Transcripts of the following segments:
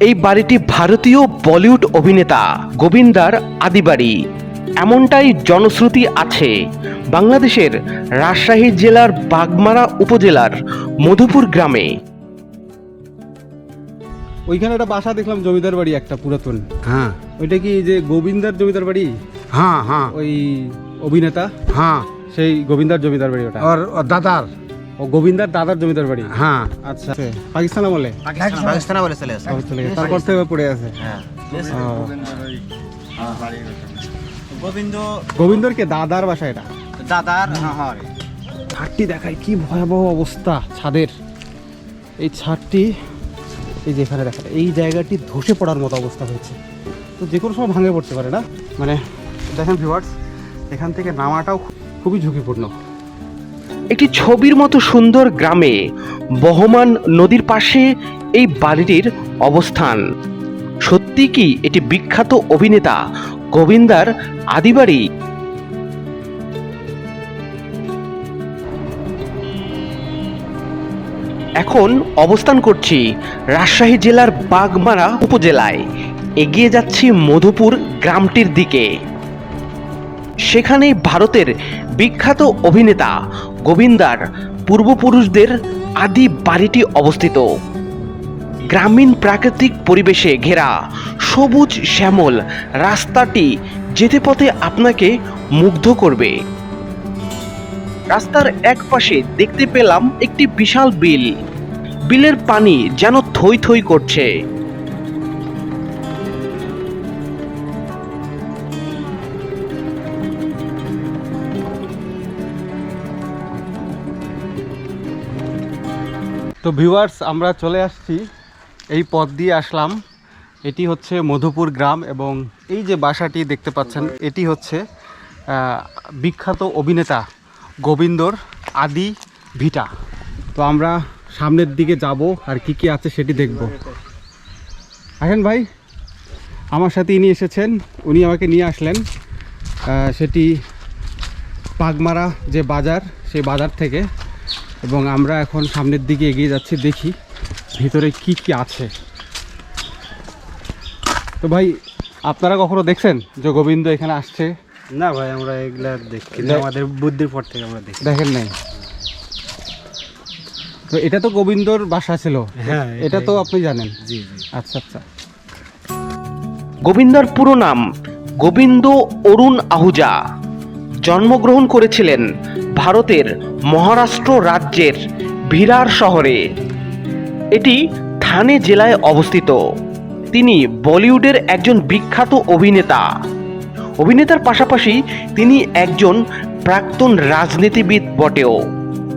এই বাড়িটি ভারতীয় বলিউড অভিনেতা গোবিন্দার আদি বাড়ি। এমনটাই জনশ্রুতি আছে বাংলাদেশের রাজশাহী জেলার বাগমারা উপজেলার মধুপুর গ্রামে। ওইখানে একটা বাসা দেখলাম জমিদার বাড়ি একটা পুরাতন। হ্যাঁ। ওইটা কি যে গোবিন্দার জমিদার বাড়ি? হ্যাঁ হ্যাঁ। ওই অভিনেতা? হ্যাঁ। সেই গোবিন্দার জমিদার বাড়ি ওটা। দাদার? ও গোবিন্দার দাদার জমিদার বাড়ি? হ্যাঁ। আচ্ছা। পাকিস্তান আমলে? পাকিস্তান বলে চলে আসে তারপর চলে গেছে। তারপর থেকে পড়ে আছে? হ্যাঁ। গোবিন্দ গোবিন্দর কে? দাদার বাসা এটা? দাদার হ্যাঁ হ্যাঁ। ছাদটি দেখায় কি ভয়াবহ অবস্থা ছাদের। এই ছাদটি এই যে এখানে দেখা এই জায়গাটি ধসে পড়ার মতো অবস্থা হয়েছে। তো যে কোনো সময় ভাঙে পড়তে পারে না? মানে দেখেন ভিউয়ার্স এখান থেকে নামাটাও খুবই ঝুঁকিপূর্ণ। একটি ছবির মতো সুন্দর গ্রামে বহমান নদীর পাশে এই বাড়িটির অবস্থান। সত্যি কি এটি বিখ্যাত অভিনেতা গোবিন্দার আদিবাড়ি এখন অবস্থান করছি রাজশাহী জেলার বাগমারা উপজেলায়। এগিয়ে যাচ্ছি মধুপুর গ্রামটির দিকে। সেখানে ভারতের বিখ্যাত অভিনেতা গোবিন্দার পূর্বপুরুষদের আদি বাড়িটি অবস্থিত। গ্রামীণ প্রাকৃতিক পরিবেশে ঘেরা সবুজ শ্যামল রাস্তাটি যেতে পথে আপনাকে মুগ্ধ করবে। রাস্তার এক পাশে দেখতে পেলাম একটি বিশাল বিল। বিলের পানি যেন থই থই করছে। তো ভিউয়ার্স, আমরা চলে আসছি। এই পথ দিয়ে আসলাম। এটি হচ্ছে মধুপুর গ্রাম এবং এই যে বাসাটি দেখতে পাচ্ছেন, এটি হচ্ছে বিখ্যাত অভিনেতা গোবিন্দর আদি ভিটা। তো আমরা সামনের দিকে যাব আর কি কি আছে সেটি দেখব। আসেন ভাই, আমার সাথে ইনি এসেছেন, উনি আমাকে নিয়ে আসলেন। সেটি পাগমারা যে বাজার, সেই বাজার থেকে। এবং আমরা এখন সামনের দিকে এগিয়ে যাচ্ছি দেখি ভিতরে কি কি আছে। তো ভাই আপনারা কখনো দেখছেন যে গোবিন্দ এখানে আসছে? না ভাই আমরা এগুলা দেখি। আমাদের বুদ্ধির পর থেকে আমরা দেখি। দেখেন নাই? তো এটা তো গোবিন্দর বাসা ছিল। হ্যাঁ, এটা তো আপনি জানেন? জি জি। আচ্ছা আচ্ছা। গোবিন্দর পুরো নাম গোবিন্দ অরুণ আহুজা। জন্মগ্রহণ করেছিলেন ভারতের মহারাষ্ট্র রাজ্যের ভিরার শহরে। এটি থানে জেলায় অবস্থিত। তিনি বলিউডের একজন বিখ্যাত অভিনেতা। অভিনেতার পাশাপাশি তিনি একজন প্রাক্তন রাজনীতিবিদ বটেও।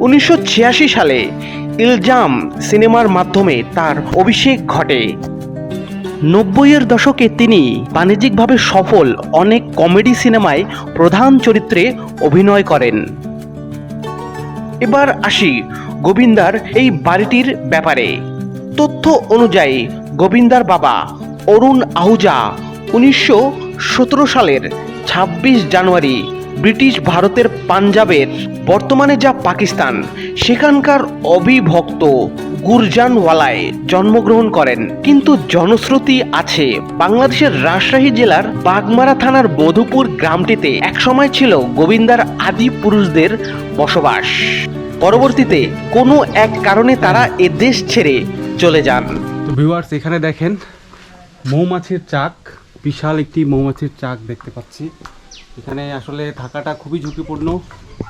উনিশশো ছিয়াশি সালে ইলজাম সিনেমার মাধ্যমে তার অভিষেক ঘটে। নব্বইয়ের দশকে তিনি বাণিজ্যিকভাবে সফল অনেক কমেডি সিনেমায় প্রধান চরিত্রে অভিনয় করেন। এবার আসি গোবিন্দার এই বাড়িটির ব্যাপারে। তথ্য অনুযায়ী গোবিন্দার বাবা অরুণ আহুজা উনিশশো সতেরো সালের ছাব্বিশ জানুয়ারি ব্রিটিশ ভারতের পাঞ্জাবের, বর্তমানে যা পাকিস্তান, সেখানকার অবিভক্ত গুরজানওয়ালায় জন্মগ্রহণ করেন। কিন্তু জনশ্রুতি আছে বাংলাদেশের রাজশাহী জেলার বাগমারা থানার মধুপুর গ্রামটিতে একসময় ছিল গোবিন্দার আদি পুরুষদের বসবাস। পরবর্তীতে কোনো এক কারণে তারা এ দেশ ছেড়ে চলে যান। ভিউয়ার্স এখানে দেখেন, মৌমাছির চাক, বিশাল একটি মৌমাছির চাক দেখতে পাচ্ছি। এখানে আসলে থাকাটা খুবই ঝুঁকিপূর্ণ।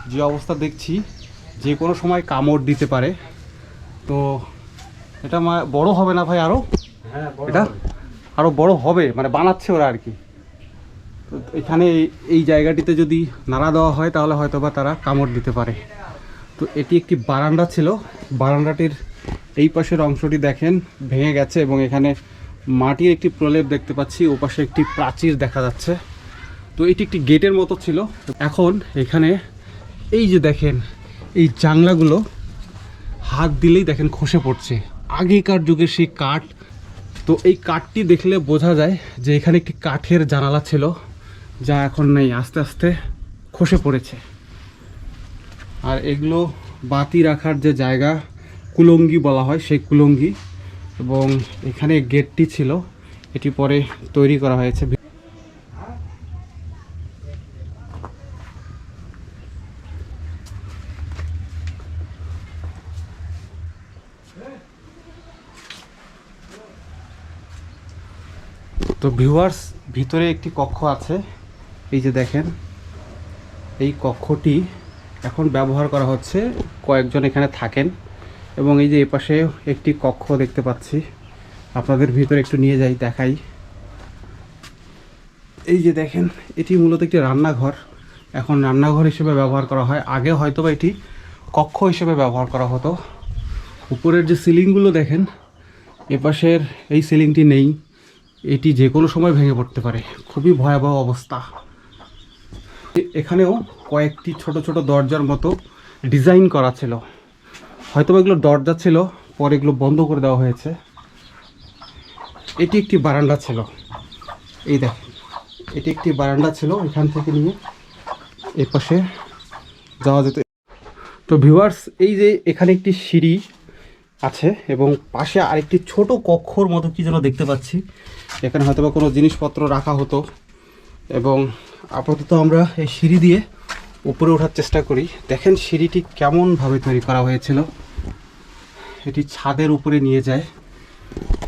যে অবস্থা দেখছি যে কোনো সময় কামড় দিতে পারে। তো এটা মা- বড় হবে না ভাই আরও এটা আরও বড় হবে মানে বানাচ্ছে ওরা আর কি। তো এখানে এই- এই জায়গাটিতে যদি নাড়া দেওয়া হয় তাহলে হয়তো বা তারা কামড় দিতে পারে। তো এটি একটি বারান্দা ছিল। বারান্দাটির এই পাশের অংশটি দেখেন ভেঙে গেছে এবং এখানে মাটির একটি প্রলেপ দেখতে পাচ্ছি। ওপাশে একটি প্রাচীর দেখা যাচ্ছে। তো এটি একটি গেটের মতো ছিল। এখন এখানে এই যে দেখেন, এই জানলাগুলো হাত দিলেই দেখেন খসে পড়ছে। আগেকার যুগে সেই কাঠ, তো এই কাঠটি দেখলে বোঝা যায় যে এখানে একটি কাঠের জানালা ছিল, যা এখন নেই, আস্তে আস্তে খসে পড়েছে। আর এগুলো বাতি রাখার যে জায়গা, কুলঙ্গি বলা হয় সেই কুলঙ্গি, এবং এখানে গেটটি ছিল, এটি পরে তৈরি করা হয়েছে। ভিউয়ার্স ভিতরে একটি কক্ষ আছে। এই যে দেখেন, এই কক্ষটি এখন ব্যবহার করা হচ্ছে, কয়েকজন এখানে থাকেন এবং এই যে এপাশে একটি কক্ষ দেখতে পাচ্ছি। আপনাদের ভিতরে একটু নিয়ে যাই, দেখাই। এই যে দেখেন, এটি মূলত একটি রান্নাঘর। এখন রান্নাঘর হিসেবে ব্যবহার করা হয়। আগে হয়তো বা এটি কক্ষ হিসেবে ব্যবহার করা হতো। উপরের যে সিলিংগুলো দেখেন, এপাশের এই সিলিংটি নেই। এটি যে কোনো সময় ভেঙে পড়তে পারে। খুবই ভয়াবহ অবস্থা। এখানেও কয়েকটি ছোট ছোট দরজার মতো ডিজাইন করা ছিল। হয়তো এগুলো দরজা ছিল, পরে এগুলো বন্ধ করে দেওয়া হয়েছে। এটি একটি বারান্দা ছিল। এই দেখেন, এটি একটি বারান্দা ছিল এখান থেকে নিয়ে এ পাশে যাওয়া যেত। তো ভিউয়ার্স, এই যে এখানে একটি সিঁড়ি আছে এবং পাশে আরেকটি ছোট কক্ষর মতো কি যেন দেখতে পাচ্ছি। এখানে হয়তো বা কোনো জিনিসপত্র রাখা হতো এবং আপাতত আমরা এই সিঁড়ি দিয়ে উপরে ওঠার চেষ্টা করি। দেখেন সিঁড়িটি কেমনভাবে তৈরি করা হয়েছিল। এটি ছাদের উপরে নিয়ে যায়।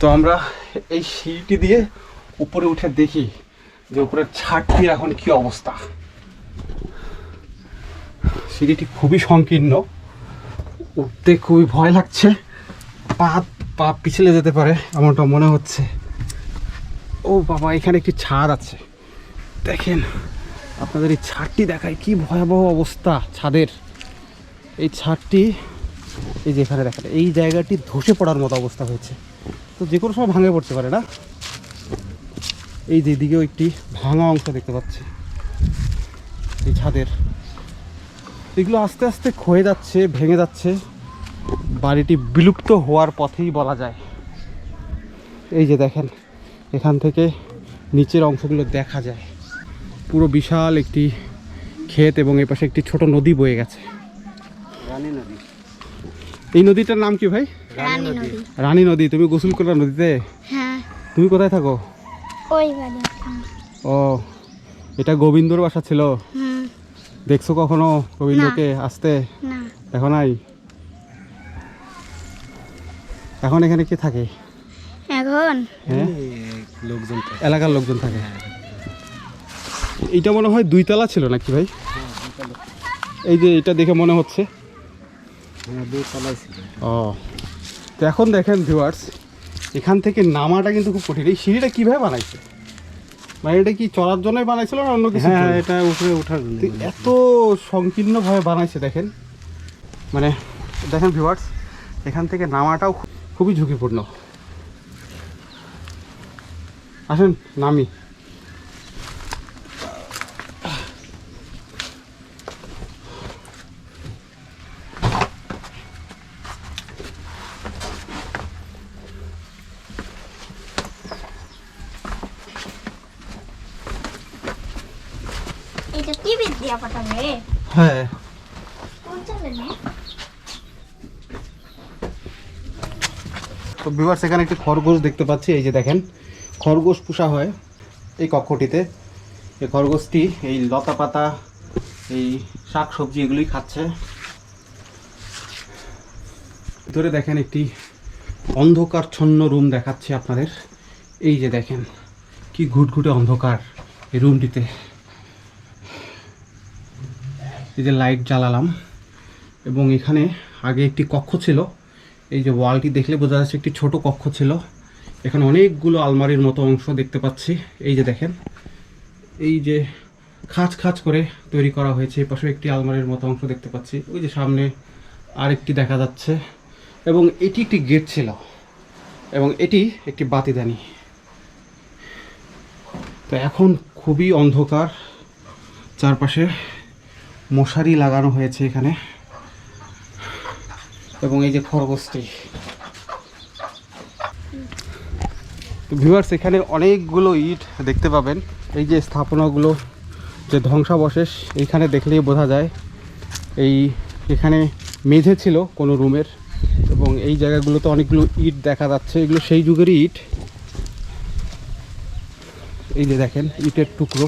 তো আমরা এই সিঁড়িটি দিয়ে উপরে উঠে দেখি যে উপরের ছাদটির এখন কি অবস্থা। সিঁড়িটি খুবই সংকীর্ণ। উঠতে খুবই ভয় লাগছে। পা পা পিছলে যেতে পারে, এমনটা মনে হচ্ছে। ও বাবা, এখানে একটি ছাদ আছে। দেখেন, আপনাদের এই ছাদটি দেখায় কি ভয়াবহ অবস্থা ছাদের। এই ছাদটি, এই যে এখানে দেখেন, এই জায়গাটি ধসে পড়ার মতো অবস্থা হয়েছে। তো যে কোনো সময় ভাঙে পড়তে পারে, না? এই যে দিকেও একটি ভাঙা অংশ দেখতে পাচ্ছি, এই ছাদের। এগুলো আস্তে আস্তে ক্ষয়ে যাচ্ছে, ভেঙে যাচ্ছে। বাড়িটি বিলুপ্ত হওয়ার পথেই বলা যায়। এই যে দেখেন এখান থেকে নিচের অংশগুলো দেখা যায়। পুরো বিশাল একটি ক্ষেত এবং এই পাশে একটি ছোট নদী বয়ে গেছে। রানী নদী। এই নদীটার নাম কি ভাই? রানী নদী। রানী নদী তুমি গোসল করলা নদীতে? হ্যাঁ। তুমি কোথায় থাকো। ও এটা গোবিন্দর বাসা ছিল? দেখছ কখনো গোবিন্দকে আসতে? দেখো নাই এখন এখানে কে থাকে? এখন? হ্যাঁ? লোকজন এলাকার লোকজন থাকে। এইটা মনে হয় দুইতলা ছিল নাকি ভাই? এই যে এটা দেখে মনে হচ্ছে। হ্যাঁ দুই তলায় ও তো এখন দেখেন ভিউয়ার্স এখান থেকে নামাটা কিন্তু খুব কঠিন। এই সিঁড়িটা কীভাবে বানাইছে? মানে এটা কি চলার জন্যই বানাইছিল না অন্য কিছু? হ্যাঁ এটা উপরে ওঠার জন্য এত সংকীর্ণভাবে বানাইছে দেখেন। মানে দেখেন ভিউয়ার্স এখান থেকে নামাটাও খু- খুবই ঝুঁকিপূর্ণ আসেন নামি এটা টিভি দিয়া পাঠাবে হ্যাঁ কোন চ্যানেলে তো ভিউয়ার্স এখানে একটি খরগোশ দেখতে পাচ্ছি, এই যে দেখেন, খরগোশ পোষা হয় এই কক্ষটিতে। এই খরগোশটি, এই লতা পাতা, এই শাক সবজি এগুলোই খাচ্ছে। ভিতরে দেখেন একটি অন্ধকারচ্ছন্ন রুম দেখাচ্ছে আপনাদের। এই যে দেখেন, কি ঘুটঘুটে অন্ধকার এই রুমটিতে। এই যে লাইট জ্বালালাম, এবং এখানে আগে একটি কক্ষ ছিল এই যে ওয়ালটি দেখলে বোঝা যাচ্ছে একটি ছোট কক্ষ ছিল। এখানে অনেকগুলো আলমারির মতো অংশ দেখতে পাচ্ছি। এই যে দেখেন, এই যে খাঁচ খাঁচ করে তৈরি করা হয়েছে। এই পাশে একটি আলমারির মতো অংশ দেখতে পাচ্ছি। ওই যে সামনে আরেকটি দেখা যাচ্ছে এবং এটি একটি গেট ছিল এবং এটি একটি বাতিদানি। তো এখন খুবই অন্ধকার। চারপাশে মশারি লাগানো হয়েছে এখানে। এবং এই যে খরগোশটি। ভিউয়ার্স এখানে অনেকগুলো ইট দেখতে পাবেন। এই যে স্থাপনাগুলো, যে ধ্বংসাবশেষ, এইখানে দেখলেই বোঝা যায়। এই, এখানে মেঝে ছিল কোনো রুমের, এবং এই জায়গাগুলোতে অনেকগুলো ইট দেখা যাচ্ছে। এগুলো সেই যুগেরই ইট। এই যে দেখেন, ইটের টুকরো।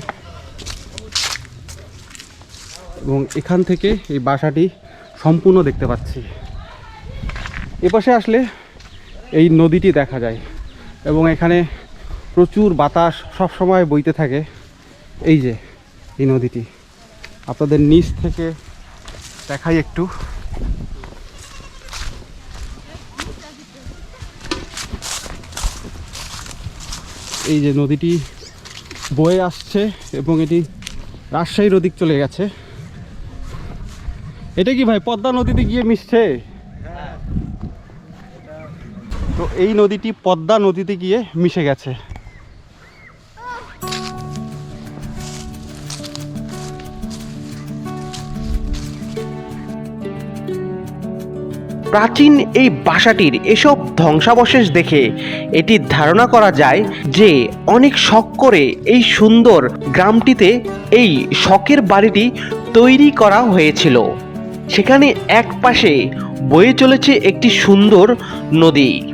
এবং এখান থেকে এই বাসাটি সম্পূর্ণ দেখতে পাচ্ছি। এপাশে আসলে এই নদীটি দেখা যায় এবং এখানে প্রচুর বাতাস সব সময় বইতে থাকে। এই যে, এই নদীটি। আপনাদের নিচ থেকে দেখাই একটু। এই যে নদীটি বয়ে আসছে এবং এটি রাজশাহীর ওদিক চলে গেছে। এটা কি ভাই পদ্মা নদীতে গিয়ে মিশছে? তো এই নদীটি পদ্মা নদীতে গিয়ে মিশে গেছে। প্রাচীন এই বাসাটির এসব ধ্বংসাবশেষ দেখে এটি ধারণা করা যায় যে অনেক শখ করে এই সুন্দর গ্রামটিতে এই শখের বাড়িটি তৈরি করা হয়েছিল। সেখানে এক পাশে বয়ে চলেছে একটি সুন্দর নদী।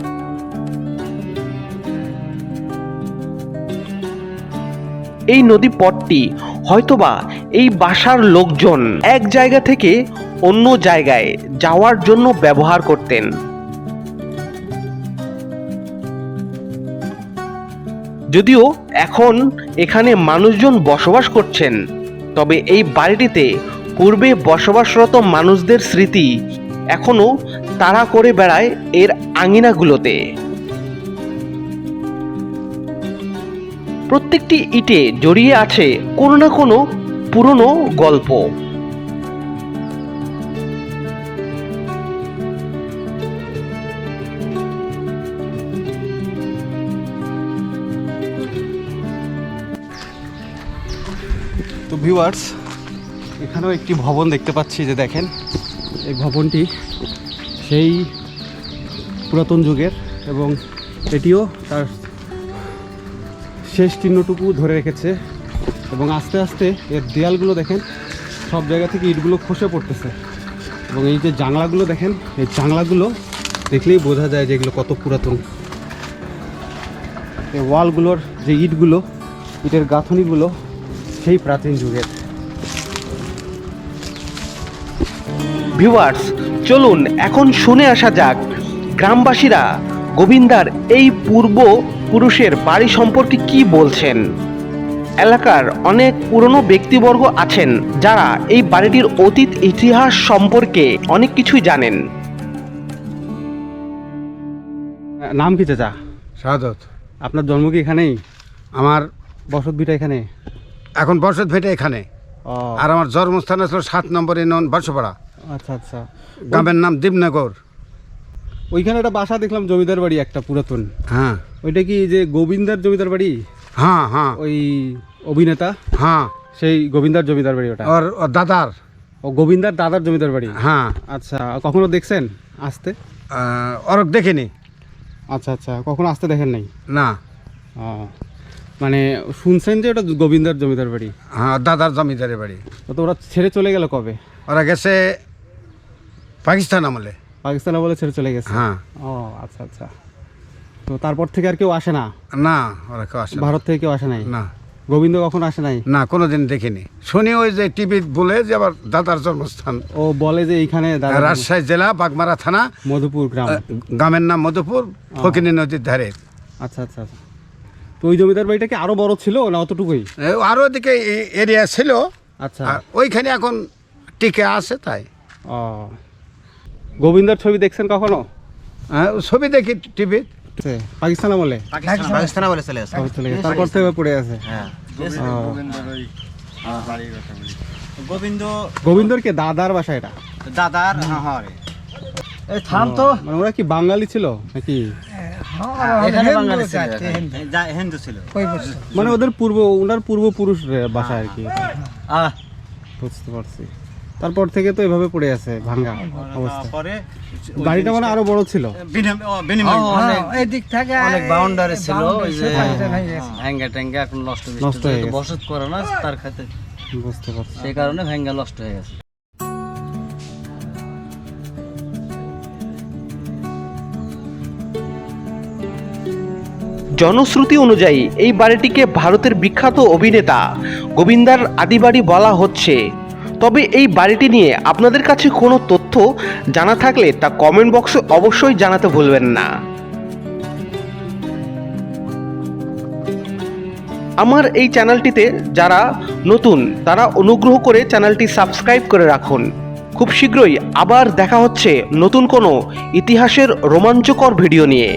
এই নদী পথটি হয়তোবা এই বাসার লোকজন এক জায়গা থেকে অন্য জায়গায় যাওয়ার জন্য ব্যবহার করতেন। যদিও এখন এখানে মানুষজন বসবাস করছেন, তবে এই বাড়িটিতে পূর্বে বসবাসরত মানুষদের স্মৃতি এখনও তাড়া করে বেড়ায় এর আঙিনাগুলোতে। প্রত্যেকটি ইটে জড়িয়ে আছে কোনো না কোনো পুরনো গল্প। তো ভিউয়ার্স, এখানেও একটি ভবন দেখতে পাচ্ছি যে দেখেন, এই ভবনটি সেই পুরাতন যুগের এবং এটিও তার শেষ চিহ্নটুকু ধরে রেখেছে এবং আস্তে আস্তে এর দেয়ালগুলো দেখেন, সব জায়গা থেকে ইটগুলো খসে পড়তেছে। এবং এই যে জানলাগুলো দেখেন, এই জানলাগুলো দেখলেই বোঝা যায় যে এগুলো কত পুরাতন। এই ওয়ালগুলোর যে ইটগুলো, ইটের গাঁথনিগুলো সেই প্রাচীন যুগের। ভিউয়ার্স চলুন এখন শুনে আসা যাক গ্রামবাসীরা গোবিন্দার এই পূর্ব পুরুষের বাড়ি সম্পর্কে কি বলছেন? এলাকার অনেক পুরনো ব্যক্তিবর্গ আছেন যারা এই বাড়িটির অতীত ইতিহাস সম্পর্কে অনেক কিছুই জানেন। নাম কি চাচা? সাদত আপনার জন্ম কি এখানেই? আমার বসত ভিটা এখানে? এখন বসত ভেটে এখানে। আর আমার জন্মস্থান আসলো সাত নম্বরে নন বর্ষপাড়া আচ্ছা আচ্ছা। গ্রামের নাম দীপনগর। ওইখানে একটা বাসা দেখলাম জমিদার বাড়ি একটা পুরাতন। হ্যাঁ। ওইটা কি যে গোবিন্দার জমিদার বাড়ি? হ্যাঁ হ্যাঁ। ওই অভিনেতা? হ্যাঁ। সেই গোবিন্দার জমিদার বাড়ি ওটা। ওর দাদার। ও গোবিন্দার দাদার জমিদার বাড়ি? হ্যাঁ। আচ্ছা কখনো দেখছেন আসতে? আহ, ওর দেখিনি। আচ্ছা আচ্ছা কখনো আসতে দেখেন নাই? না। ও মানে শুনছেন যে ওটা গোবিন্দার জমিদার বাড়ি? হ্যাঁ ওর দাদার জমিদারের বাড়ি। তো ওরা ছেড়ে চলে গেল কবে? ওরা গেছে পাকিস্তান আমলে। পাকিস্তানে বলে ছেড়ে চলে গেছে। হ্যাঁ। ও আচ্ছা আচ্ছা। তো তারপর থেকে আর কেউ আসে না? না ওরা কেউ আসে না। ভারত থেকে কেউ আসে নাই? না। গোবিন্দ কখন আসে নাই? না কোনোদিন দেখিনি। শুনি ওই যে টিভি বলে যে আবার দাদার জন্মস্থান। ও বলে যে এইখানে দাদা- রাজশাহী জেলা বাগমারা থানা মধুপুর গ্রাম। আহ, গ্রামের নাম মধুপুর ফকিনী নদীর ধারে। আচ্ছা আচ্ছা আচ্ছা। তো ওই জমিদার বাড়িটা কি আরও বড় ছিল না অতটুকুই? এ, আরও দিকে এরিয়া ছিল। আচ্ছা। আর ওইখানে এখন টিকে আছে তাই। ও গোবিন্দার ছবি দেখছেন কখনো? হ্যাঁ, ছবি দেখি টিভি পাকিস্তান আমলে পাকিস্তানে। বলে চলে আসে। তারপর থেকে পড়ে আছে। হ্যাঁ। গোবিন্দ গোবিন্দর কে? দাদার বাসা এটা? দাদার হ্যাঁ এই থাম ও, মানে ওরা কি বাঙালি ছিল নাকি? এখানে বাঙালি ছিল যা- হিন্দু ছিল। মানে ওদের পূর্ব ওনার পূর্বপুরুষ বাসা আর কি। বুঝতে পারছি। তারপর থেকে তো এভাবে পড়ে আছে ভাঙ্গা অবস্থা। পরে বাড়িটা মানে আরও বড় ছিল। জনশ্রুতি অনুযায়ী এই বাড়িটিকে ভারতের বিখ্যাত অভিনেতা গোবিন্দার আদি বাড়ি বলা হচ্ছে। তবে এই বাড়িটি নিয়ে আপনাদের কাছে কোনো তথ্য জানা থাকলে তা কমেন্ট বক্সে অবশ্যই জানাতে ভুলবেন না। আমার এই চ্যানেলটিতে যারা নতুন, তারা অনুগ্রহ করে চ্যানেলটি সাবস্ক্রাইব করে রাখুন। খুব শীঘ্রই আবার দেখা হচ্ছে নতুন কোনো ইতিহাসের রোমাঞ্চকর ভিডিও নিয়ে।